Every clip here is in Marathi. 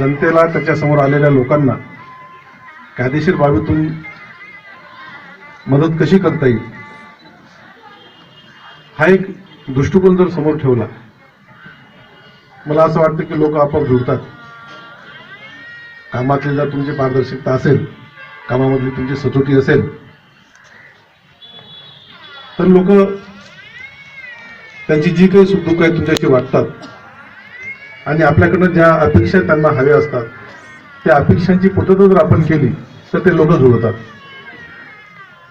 जनतेला त्याच्यासमोर आलेल्या लोकांना कायदेशीर बाबीतून मदत कशी करता येईल? हा एक दृष्टिकोन जर समोर ठेवला मला असं वाटतं की लोक आपोआप जुळतात. कामातली जर तुमची पारदर्शकता असेल कामामधली तुमची सचोटी असेल तर लोक त्यांची जी काही सुखदुःख आहे तुमच्याशी वाटतात. आणि आपल्याकडनं ज्या अपेक्षा त्यांना हव्या असतात. त्या अपेक्षांची पूर्तता जर आपण केली तर ते लोक जुळतात.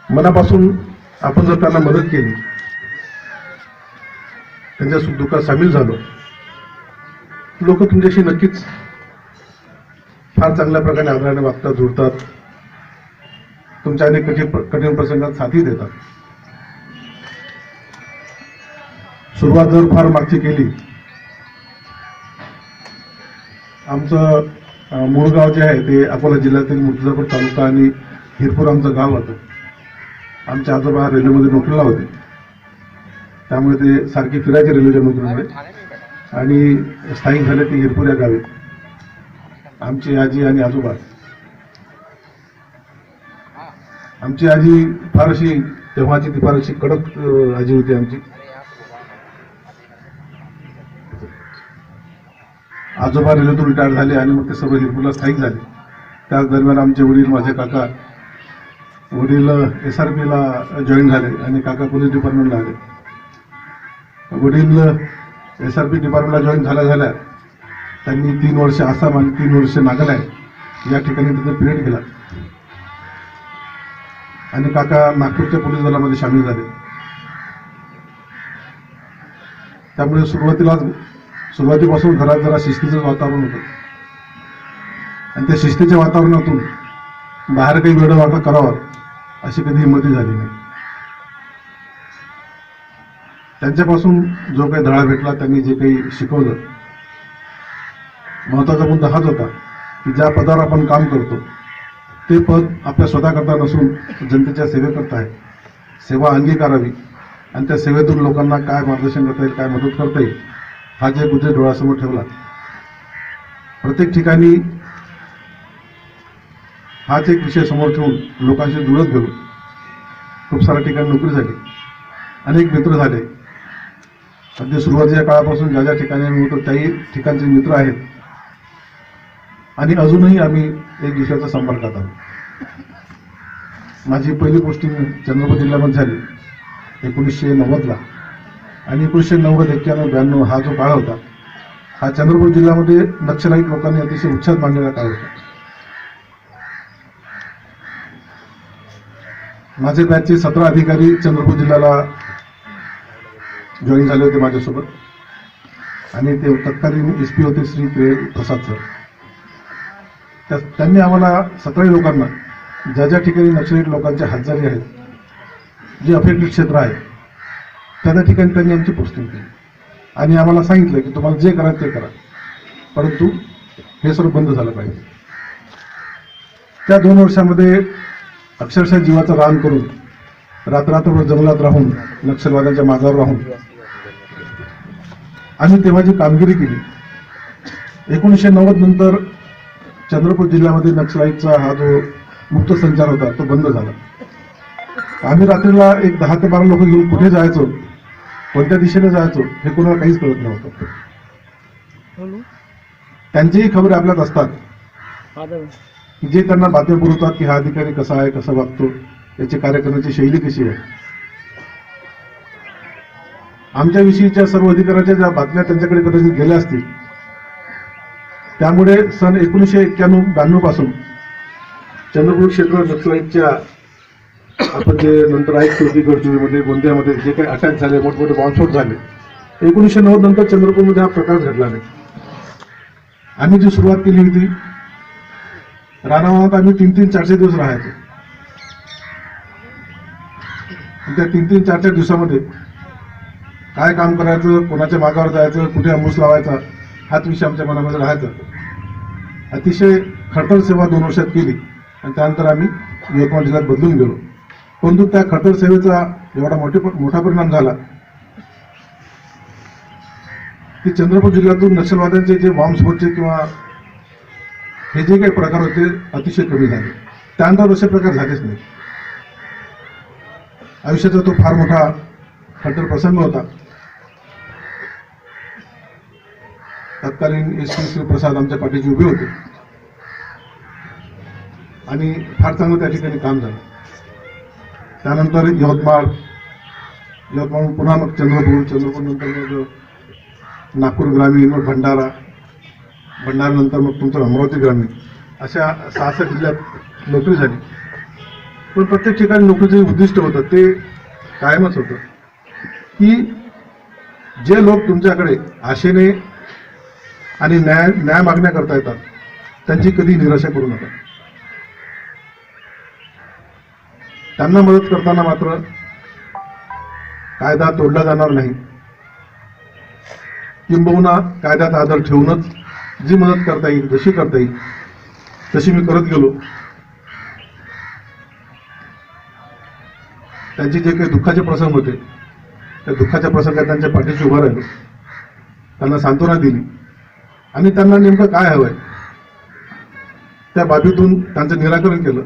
मनापासून आपण जर त्यांना मदत केली त्यांच्या सुखदुःखात सामील झालो लोक तुमच्याशी नक्कीच फार चांगल्या प्रकारे आदराने वागतात जुळतात. तुमच्या अनेक कठीण कठीण प्रसंगात साथी देतात. सुरुवात जर फार मागची केली आमचं मुळगाव जे आहे ते अकोला जिल्ह्यातील मुर्तिजापूर तालुका आणि हिरपूर आमचं गाव होतं. आमच्या आजोबा रेल्वेमध्ये नोकरीला होते. त्यामुळे ते सारखे फिरायचे रेल्वेच्या नोकरीमध्ये आणि स्थायिक झाले ते हिरपूर या गावी. आमची आजी आणि आजोबा. आमची आजी फार अशी तेव्हाची ती फार अशी कडक आजी होती आमची. आजोबा रेल्वेतून रिटायर झाले आणि मग ते सर्व हिरपूरला स्थायिक झाले. त्याच दरम्यान आमचे वडील माझे काका वडील एस आर पीला जॉईन झाले आणि काका पोलीस डिपार्टमेंटला आले. वडील एस आर पी डिपार्टमेंटला जॉईन झाल्या झाल्या. त्यांनी तीन वर्ष आसाम आणि तीन वर्ष नागालँड या ठिकाणी त्यांचा पिरियड केला. आणि काका नागपूरच्या पोलीस दलामध्ये सामील झाले. त्यामुळे सुरुवातीलाच सुरुवातीपासून घरात जरा शिस्तीचं वातावरण होतं. आणि त्या शिस्तीच्या वातावरणातून बाहेर काही वेळ वाटा करावा अशी कधी हिंमती झाली नाही. त्यांच्यापासून जो काही धडा भेटला त्यांनी जे काही शिकवलं महत्त्वाचा मुद्दा हाच होता की ज्या पदावर आपण काम करतो ते पद आपल्या स्वतःकरता नसून जनतेच्या सेवेकरता आहे. सेवा अंगीकारावी आणि त्या सेवेतून लोकांना काय मार्गदर्शन करता येईल काय मदत करता येईल हा जे उद्देश डोळ्यासमोर ठेवला प्रत्येक ठिकाणी हाच एक विषय समोर ठेवून लोकांशी जुळत घेऊन खूप साऱ्या ठिकाणी नोकरी झाली. अनेक मित्र झाले. अगदी सुरुवातीच्या काळापासून ज्या ज्या ठिकाणी आम्ही होतो त्याही ठिकाणचे मित्र आहेत. आणि अजूनही आम्ही एक दुसऱ्याचा संपर्कात आहोत. माझी पहिली पोस्टिंग चंद्रपूर जिल्ह्यामध्ये झाली. एकोणीसशे नव्वदला. आणि एकोणीसशे नव्वद एक्क्याण्णव ब्याण्णव हा जो काळ होता हा चंद्रपूर जिल्ह्यामध्ये नक्षलाईक लोकांनी अतिशय उच्छाद मांडलेला काळ होता. माझे बॅचचे सतरा अधिकारी चंद्रपूर जिल्ह्याला जॉईन झाले होते माझ्यासोबत. आणि ते तत्कालीन एस पी होते श्री प्रिय प्रसाद सर त्या- त्यांनी आम्हाला सतराही लोकांना ज्या ज्या ठिकाणी नक्षलाईट लोकांच्या हातजारी आहेत जे अफेक्टेड क्षेत्र आहे त्या त्या ठिकाणी त्यांनी आमची पोस्टिंग केली. आणि आम्हाला सांगितलं की तुम्हाला जे करा ते करा. परंतु हे सर्व बंद झालं पाहिजे. त्या दोन वर्षामध्ये अक्षरशः जीवाचं रान करून रात्ररात्रभर जंगलात राहून नक्षलवाद्यांच्या माजावर राहून आम्ही तेव्हा जी कामगिरी केली एकोणीसशे नव्वद नंतर चंद्रपूर जिल्ह्यामध्ये नक्षलाईटचा हा जो मुक्त संचार होता तो बंद झाला. आम्ही रात्रीला एक दहा ते बारा लोक घेऊन कुठे जायचो. कोणत्या दिशेने जायचो हे कोणाला काहीच कळत नव्हतं. त्यांचीही खबरी आपल्यात असतात. जे त्यांना बातम्या पुरवतात की हा अधिकारी कसा आहे कसा वागतो याची कार्य करण्याची शैली कशी आहे. आमच्याविषयीच्या सर्व अधिकाऱ्याच्या ज्या बातम्या त्यांच्याकडे कदाचित गेल्या असतील त्यामुळे सन एकोणीसशे एक्क्याण्णव ब्याण्णवपासून चंद्रपूर क्षेत्र नक्सलाईटच्या आपण जे नंतर ऐकतो की गडचिरोलीमध्ये गोंदियामध्ये जे काही अटॅक झाले मोठमोठे बॉम्बस्फोट झाले एकोणीसशे नव्वद नंतर चंद्रपूरमध्ये हा प्रकार घडला नाही. आम्ही जी सुरुवात केली होती रानावनात आम्ही तीन तीन चारशे दिवस राहायचो. त्या तीन तीन चार चार दिवसामध्ये काय काम करायचं कोणाच्या मागावर जायचं कुठे अंबूस लावायचा हाच विषय आमच्या मनामध्ये राहायचा. अतिशय खडतर सेवा दोन वर्षात केली. आणि त्यानंतर आम्ही यवतमाळ जिल्ह्यात बदलून गेलो. परंतु त्या खडतर सेवेचा एवढा मोठे मोठा परिणाम झाला. की चंद्रपूर जिल्ह्यातून नक्षलवाद्यांचे जे बॉम्बस्फोटचे किंवा हे जे काही प्रकार होते अतिशय कमी झाले. त्यानंतर असे प्रकार झालेच नाही आयुष्याचा तो फार मोठा खटर प्रसंग होता. तत्कालीन एस पी श्री आमच्या पाठीशी उभे होते. आणि फार चांगलं त्या ठिकाणी काम झालं. त्यानंतर यवतमाळ यवतमाळ पुन्हा मग चंद्रपूर चंद्रपूर नंतर मग नागपूर ग्रामीण मग भंडारा. भंडारानंतर मग तुमचं अमरावती ग्रामीण. अशा सहा सहा जिल्ह्यात नोकरी झाली. पण प्रत्येक ठिकाणी नोकरीचं उद्दिष्ट होतं ते कायमच होतं. की जे लोक तुमच्याकडे आशेने आणि न्याय न्याय मागण्या करता येतात त्यांची कधी निराशा करू नका. त्यांना मदत करताना मात्र कायदा तोडला जाणार नाही. किंबहुना कायद्यात आदर ठेवूनच जी मदत करता येईल जशी करता येईल तशी मी करत गेलो. त्यांचे जे काही दुःखाचे प्रसंग होते त्या दुःखाच्या प्रसंगात त्यांच्या पाठीशी उभा राहिलो. त्यांना सांत्वना दिली. आणि त्यांना नेमकं काय हवंय? त्या बाबीतून त्यांचं निराकरण केलं.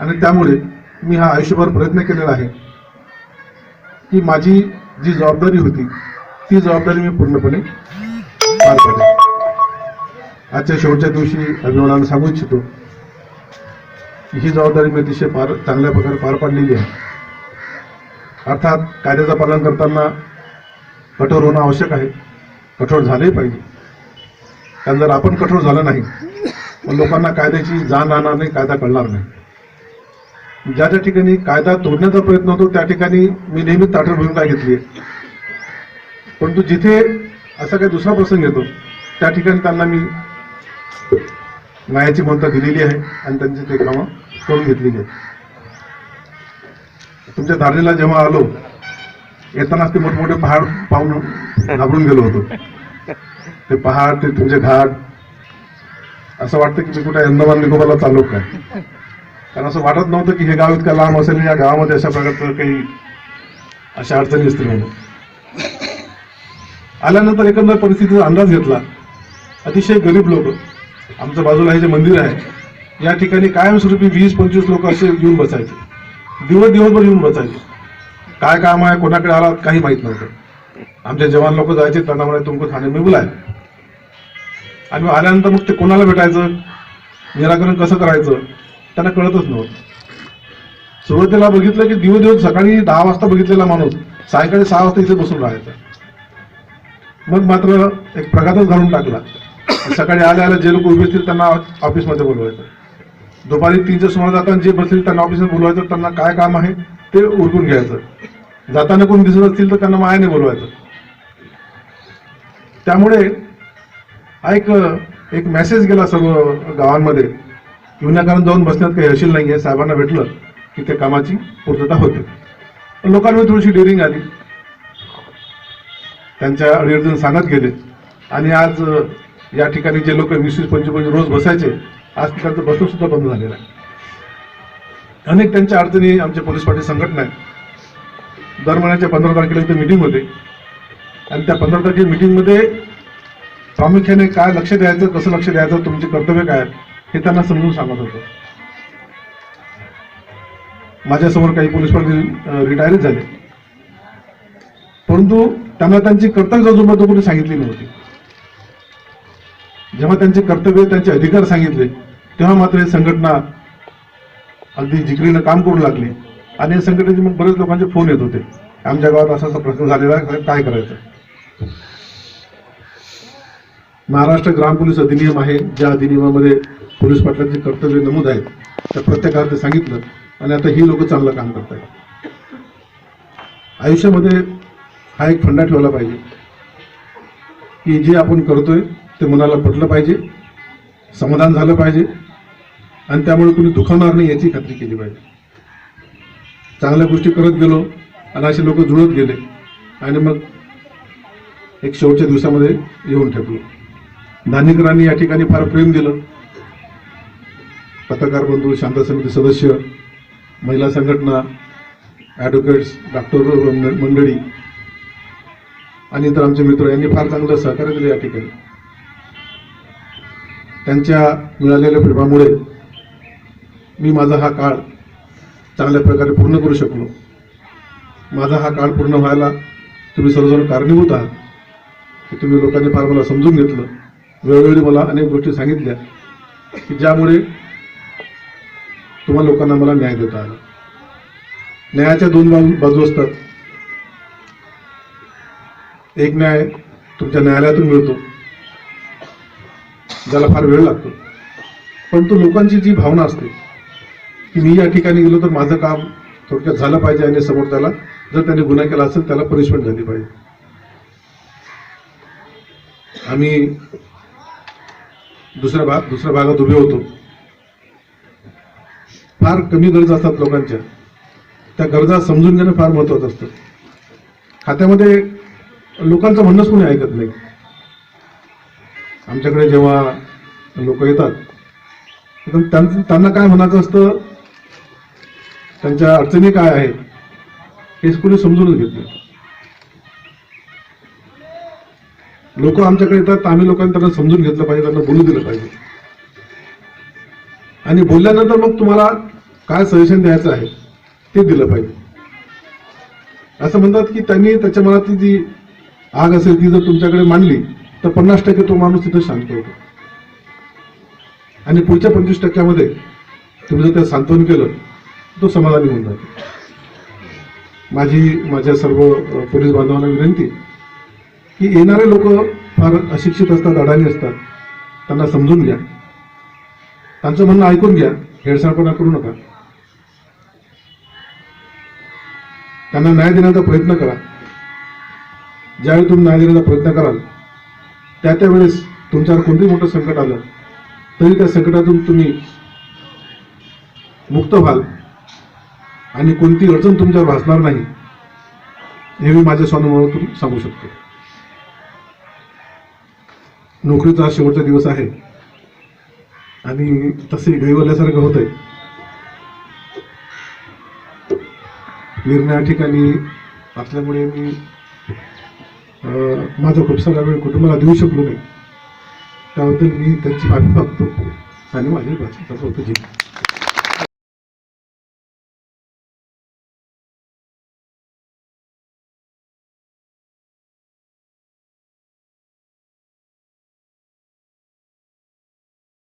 आणि त्यामुळे मी हा आयुष्यभर प्रयत्न केलेला आहे की माझी जी जबाबदारी होती ती जबाबदारी मी पूर्णपणे पार पाडली. आजच्या शेवटच्या दिवशी अभिमानानं सांगू इच्छितो की ही जबाबदारी मी अतिशय पार चांगल्या प्रकारे पार पाडलेली आहे. अर्थात कायद्याचं पालन करताना कठोर होणं आवश्यक आहे कठोर झाले पाहिजे. कारण जर आपण कठोर झालं नाही मग लोकांना कायद्याची जाण राहणार नाही कायदा कळणार नाही. ज्या ज्या ठिकाणी कायदा तोडण्याचा प्रयत्न होतो त्या ठिकाणी मी नेहमी ताठर भूमिका घेतली आहे. परंतु जिथे असा काही दुसरा प्रसंग येतो त्या ठिकाणी त्यांना मी न्यायाची ममता दिलेली आहे आणि त्यांची ते कामं करून घेतलेली आहे तुमच्या धारणेला जेव्हा आलो येतानाच ते मोठमोठे पहाड पाहून घाबरून गेलो होतो. ते पहाड ते तुमचे घाट असं वाटतं की मी कुठे अंदमान निकोबाला चालू काय कारण असं वाटत नव्हतं की हे गाव इतकं लांब असेल या गावामध्ये अशा प्रकारचं काही अशा अडचणी असतील म्हणून. आल्यानंतर एकंदर परिस्थितीचा अंदाज घेतला. अतिशय गरीब लोक. आमच्या बाजूला हे जे मंदिर आहे या ठिकाणी कायमस्वरूपी वीस पंचवीस लोक असे येऊन बसायचे. दिवस दिवसभर येऊन बसायचे. काय काम आहे कोणाकडे आला काही माहीत नव्हतं. आमचे जवान लोक जायचे त्यांना म्हणे तुमको ठाणे मी बोलाय आणि मग आल्यानंतर मग ते कोणाला भेटायचं? निराकरण कसं करायचं? त्यांना कळतच नव्हतं. सुरुवातीला बघितलं की दिवस सकाळी दहा वाजता बघितलेला माणूस सायंकाळी सहा वाजता इथे बसून राहायचा. मग मात्र एक प्रघातच घालून टाकला. सकाळी आल्या आल्या जे लोक उभे असतील त्यांना ऑफिसमध्ये बोलवायचं. दुपारी तीनच्या सुमारास जाताना जे बसतील त्यांना ऑफिसमध्ये बोलवायचं त्यांना काय काम आहे ते उरकून घ्यायचं. जाताना कोण दिसत असतील तर त्यांना मायाने बोलवायचं. त्यामुळे हा एक एक मेसेज गेला सर्व गावांमध्ये. विनाकारण जाऊन बसण्यात काही हशील नाही आहे साहेबांना भेटलं की त्या कामाची पूर्तता होते. पण लोकांमध्ये थोडीशी डेअरिंग आली. त्यांच्या अडीअडचण सांगत गेले. आणि आज या ठिकाणी जे लोक वीस वीस पंचवीस रोज बसायचे आज त्यांचं बसणं सुद्धा बंद झालेलं आहे. अनेक त्यांच्या अडचणी आमच्या पोलीस पार्टी संघटना आहे दर महिन्याच्या पंधरा तारखेला इथे मिटिंग होते. आणि त्या पंधरा तारखे मिटिंगमध्ये प्रामुख्याने काय लक्ष द्यायचं कसं लक्ष द्यायचं तुमचे कर्तव्य काय आहे, हे त्यांना समजून सांगत होतो. माझ्यासमोर काही पोलीस पाटील रिटायरच झाले. परंतु त्यांना त्यांची कर्तव्य अजून कोणी सांगितली नव्हती. जेव्हा त्यांचे कर्तव्य त्यांचे अधिकार सांगितले तेव्हा मात्र ही संघटना अगदी जिकरीनं काम करू लागली. आणि या संघटनेचे मग बरेच लोकांचे फोन येत होते. आमच्या गावात असा असा प्रश्न झालेला आहे काय करायचं? महाराष्ट्र ग्राम पोलीस अधिनियम आहे ज्या अधिनियमामध्ये पोलीस पाटलांचे कर्तव्य नमूद आहेत त्या प्रत्येकाला ते सांगितलं आणि आता ही लोक चांगलं काम करत आहेत आयुष्यामध्ये हा एक फंडा ठेवला पाहिजे. की जे आपण करतोय ते मनाला पटलं पाहिजे समाधान झालं पाहिजे आणि त्यामुळे कुणी दुखावणार नाही याची खात्री केली पाहिजे. चांगल्या गोष्टी करत गेलो आणि असे लोक जुळत गेले आणि मग एक शेवटच्या दिवसामध्ये येऊन ठेवलो नानिकरांनी या ठिकाणी फार प्रेम दिलं. पत्रकार बंधू शांत समिती सदस्य महिला संघटना ॲडव्होकेट्स डॉक्टर मंडळी आणि इतर आमचे मित्र यांनी फार चांगलं सहकार्य दिलं या ठिकाणी. त्यांच्या मिळालेल्या प्रेमामुळे मी माझा हा काळ चांगल्या प्रकारे पूर्ण करू शकलो. माझा हा काळ पूर्ण व्हायला तुम्ही सर्वजण कारणीभूत आहात. की तुम्ही लोकांनी फार मला समजून घेतलं. वेळोवेळी मला अनेक गोष्टी सांगितल्या की ज्यामुळे तुम्हाला लोकांना मला न्याय देता आला. न्यायाच्या दोन बाजू बाजू असतात. एक न्याय तुमच्या न्यायालयातून मिळतो. ज्याला फार वेळ लागतो. परंतु लोकांची जी भावना असते की मी या ठिकाणी गेलो तर माझं काम थोडक्यात झालं पाहिजे आणि समोर त्याला जर त्याने गुन्हा केला असेल त्याला पनिशमेंट झाली पाहिजे. आम्ही दुसऱ्या भाग दुसऱ्या भागात उभे होतो. फार कमी गरजा असतात लोकांच्या. त्या गरजा समजून घेणं फार महत्वाचं असतं. खात्यामध्ये लोकांचं म्हणणंच कोणी ऐकत नाही. आमच्याकडे जेव्हा लोक येतात त्यां- त्यांना काय म्हणायचं असतं? त्यांच्या अडचणी काय आहेत? हे कोणी समजूनच घेत नाही. लोक आमच्याकडे येतात आम्ही लोकांनी त्यांना समजून घेतलं पाहिजे त्यांना बोलू दिलं पाहिजे. आणि बोलल्यानंतर मग तुम्हाला काय सजेशन द्यायचं आहे ते दिलं पाहिजे. असं म्हणतात की त्यांनी त्याच्या मनातली जी आग असेल ती जर तुमच्याकडे मांडली तर पन्नास टक्के तो माणूस तिथं शांत होतो. आणि पुढच्या पंचवीस टक्क्यामध्ये तुम्ही जर त्या सांत्वन केलं तो समाधानी होऊन जातो. माझी माझ्या सर्व पोलीस बांधवांना विनंती की येणारे लोक फार अशिक्षित असतात अडाणी असतात त्यांना समजून घ्या. त्यांचं म्हणणं ऐकून घ्या हेळसाळपणा करू नका. त्यांना न्याय देण्याचा प्रयत्न करा. ज्यावेळी तुम्ही न्याय देण्याचा प्रयत्न कराल त्या त्या वेळेस तुमच्यावर कोणतंही मोठं संकट आलं तरी त्या संकटातून तुम्ही मुक्त व्हाल. आणि कोणती अडचण तुमच्यावर भासणार नाही हे मी माझ्या स्वानुभवातून सांगू शकतो. नोकरीचा शेवटचा दिवस आहे. आणि तसे गैवल्यासारखं होत आहे निर्णया ठिकाणी असल्यामुळे मी माझा खूप सारा वेळ कुटुंबाला देऊ शकलो नाही. त्याबद्दल मी त्यांची माफी मागतो आणि माझी भाषा होतो